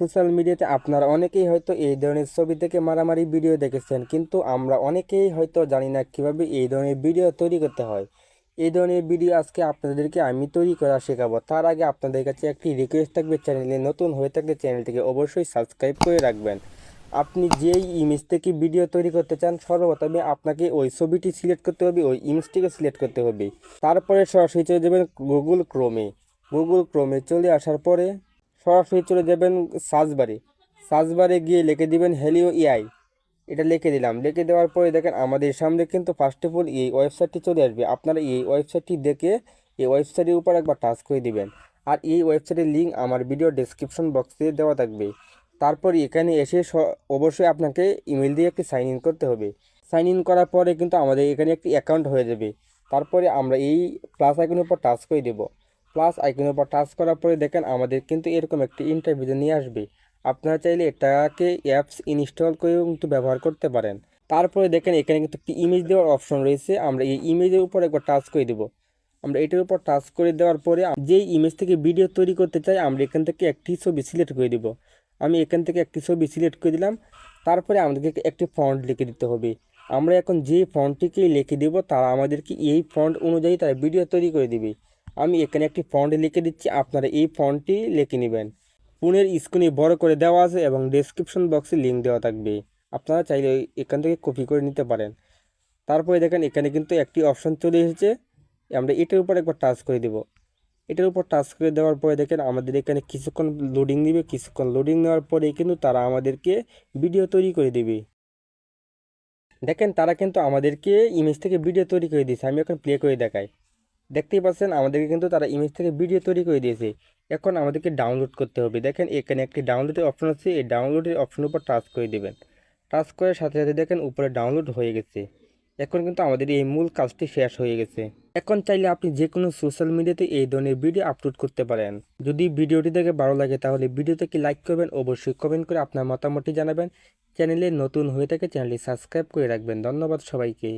Social মিডিয়াতে আপনারা অনেকেই হয়তো এই ধরনের ছবি থেকে মারামারি ভিডিও দেখেছেন, কিন্তু আমরা অনেকেই হয়তো জানি না কীভাবে এই ধরনের ভিডিও তৈরি করতে হয়। এই ধরনের ভিডিও আজকে আপনাদেরকে আমি তৈরি করা শেখাবো। তার আগে আপনাদের কাছে একটি রিকোয়েস্ট থাকবে, চ্যানেলে নতুন হয়ে থাকলে চ্যানেলটিকে অবশ্যই সাবস্ক্রাইব করে রাখবেন। আপনি যেই ইমেজ থেকে ভিডিও তৈরি করতে চান, সর্বপ্রথমে আপনাকে ওই ছবিটি সিলেক্ট করতে হবে, ওই ইমেজটিকে সিলেক্ট করতে হবে। তারপরে সরাসরি চলে যাবেন গুগল ক্রোমে গুগল ক্রোমে চলে আসার পরে সরাসরি চলে যাবেন সার্চ বারে সার্চ বারে গিয়ে লিখে দিবেন হেলিও এআই এটা লিখে দিলাম। লিখে দেওয়ার পরে দেখেন আমাদের সামনে কিন্তু ফার্স্ট অফ অল এই ওয়েবসাইটটি চলে আসবে। আপনারা এই ওয়েবসাইটটি দেখে এই ওয়েবসাইটের উপর একবার টাচ করে দিবেন। আর এই ওয়েবসাইটের লিঙ্ক আমার ভিডিও ডেসক্রিপশন বক্সে দেওয়া থাকবে। তারপর এখানে এসে অবশ্যই আপনাকে ইমেল দিয়ে একটি সাইন ইন করতে হবে। সাইন ইন করার পরে কিন্তু আমাদের এখানে একটি অ্যাকাউন্ট হয়ে যাবে। তারপরে আমরা এই প্লাস আইকনের উপর টাচ করে দেব। প্লাস আইকনের উপর টাচ করার পরে দেখেন আমাদের কিন্তু এরকম একটি ইন্টারভিউ নিয়ে আসবে। আপনারা চাইলে এটাকে অ্যাপস ইনস্টল করেও কিন্তু ব্যবহার করতে পারেন। তারপরে দেখেন এখানে কিন্তু একটি ইমেজ দেওয়ার অপশন রয়েছে। আমরা এই ইমেজের উপর একবার টাচ করে দেব। আমরা এটার উপর টাচ করে দেওয়ার পরে যেই ইমেজ থেকে ভিডিও তৈরি করতে চাই, আমরা এখান থেকে একটি ছবি সিলেক্ট করে দিব। আমি এখান থেকে একটি ছবি সিলেক্ট করে দিলাম। তারপরে আমাদেরকে একটি ফন্ট লিখে দিতে হবে। আমরা এখন যে ফন্টটিকে লিখে দেব, তারা আমাদেরকে এই ফন্ট অনুযায়ী তারা ভিডিও তৈরি করে দিবে। আমি এখানে একটি ফন্ট লিখে দিচ্ছি, আপনারা এই ফন্টটি লিখে নেবেন। পুনের স্ক্রিনে বড় করে দেওয়া আছে এবং ডেসক্রিপশন বক্সে লিঙ্ক দেওয়া থাকবে। আপনারা চাইলে এখান থেকে কপি করে নিতে পারেন। তারপরে দেখেন, এখানে কিন্তু একটি অপশন চলে এসেছে। আমরা এটার উপর একবার টাচ করে দেব। এটার উপর টাচ করে দেওয়ার পরে দেখেন, আমাদের এখানে কিছুক্ষণ লোডিং দিবে কিছুক্ষণ লোডিং নেওয়ার পরে কিন্তু তারা আমাদেরকে ভিডিও তৈরি করে দেবে। দেখেন, তারা কিন্তু আমাদেরকে ইমেজ থেকে ভিডিও তৈরি করে দিয়েছে। আমি এখন প্লে করে দেখাই। দেখতেই পাচ্ছেন, আমাদেরকে কিন্তু তারা ইমেজ থেকে ভিডিও তৈরি করে দিয়েছে। এখন আমাদেরকে ডাউনলোড করতে হবে। দেখেন, এখানে একটি ডাউনলোডের অপশন আছে। এই ডাউনলোডের অপশনের উপর টাচ করে দেবেন। টাচ করার সাথে সাথে দেখেন, উপরে ডাউনলোড হয়ে গেছে। এখন কিন্তু আমাদের এই মূল কাজটি শেষ হয়ে গেছে। এখন চাইলে আপনি যে কোনো সোশ্যাল মিডিয়াতে এই ধরনের ভিডিও আপলোড করতে পারেন। যদি ভিডিওটি দেখে ভালো লাগে, তাহলে ভিডিওতে কি লাইক করবেন। অবশ্যই কমেন্ট করে আপনার মতামতটি জানাবেন। চ্যানেলে নতুন হয়ে থাকে, চ্যানেলটি সাবস্ক্রাইব করে রাখবেন। ধন্যবাদ সবাইকে।